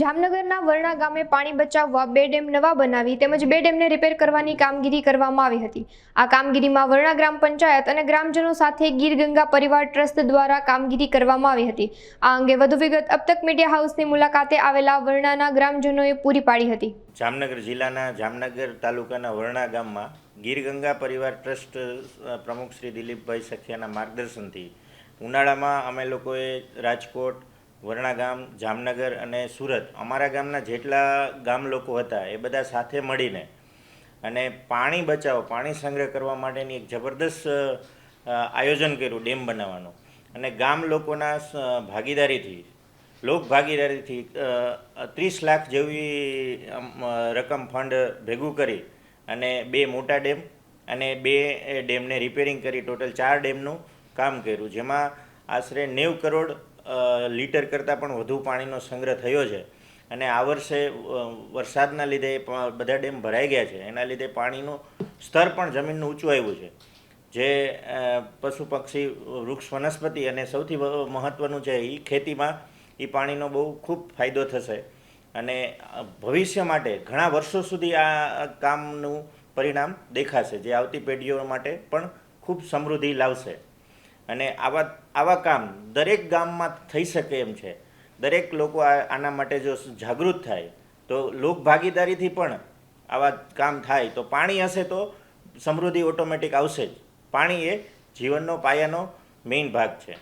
જામનગરના વરણા ગામે પાણી બચાવવા બે ડેમ નવા બનાવી તેમજ બે ડેમને રિપેર કરવાની કામગીરી કરવામાં આવી હતી. આ કામગીરીમાં વરણા ગ્રામ પંચાયત અને ગ્રામજનો સાથે ગીર ગંગા પરિવાર ટ્રસ્ટ દ્વારા કામગીરી કરવામાં આવી હતી. આ અંગે વધુ વિગત અબતક મીડિયા હાઉસની મુલાકાતે આવેલા વરણાના ગ્રામજનોએ પૂરી પાડી હતી. જામનગર જિલ્લાના જામનગર તાલુકાના વરણા ગામમાં ગીર ગંગા પરિવાર ટ્રસ્ટ પ્રમુખ શ્રી દિલીપભાઈ સખિયાના માર્ગદર્શનથી ઉનાળામાં અમે લોકોએ રાજકોટ વરણા ગામ, જામનગર અને સુરત. અમારા ગામના જેટલા ગામ લોકો હતા, એ બધા સાથે મળીને અને પાણી બચાવો, પાણી સંગ્રહ કરવા માટેની એક જબરદસ્ત આયોજન કર્યું ડેમ બનાવવાનું. અને ગામ લોકોના ભાગીદારીથી, લોક ભાગીદારીથી ત્રીસ લાખ જેવી રકમ ફંડ ભેગું કરી અને બે મોટા ડેમ અને બે ડેમને રિપેરિંગ કરી, ટોટલ ચાર ડેમનું કામ કર્યું, જેમાં આશરે નેવ કરોડ લીટર કરતાં પણ વધુ પાણીનો સંગ્રહ થયો છે. અને આ વર્ષે વરસાદના લીધે બધા ડેમ ભરાઈ ગયા છે. એના લીધે પાણીનું સ્તર પણ જમીનનું ઊંચું આવ્યું છે. જે પશુ પક્ષી, વૃક્ષ વનસ્પતિ અને સૌથી મહત્ત્વનું છે એ ખેતીમાં એ પાણીનો બહુ ખૂબ ફાયદો થશે. અને ભવિષ્ય માટે ઘણા વર્ષો સુધી આ કામનું પરિણામ દેખાશે, જે આવતી પેઢીઓ માટે પણ ખૂબ સમૃદ્ધિ લાવશે. અને આવા આવા કામ દરેક ગામમાં થઈ શકે એમ છે. દરેક લોકો આના માટે જો જાગૃત થાય, તો લોક ભાગીદારીથી પણ આવા કામ થાય. તો પાણી હશે તો સમૃદ્ધિ ઓટોમેટિક આવશે જ. પાણી એ જીવનનો પાયાનો મેઇન ભાગ છે.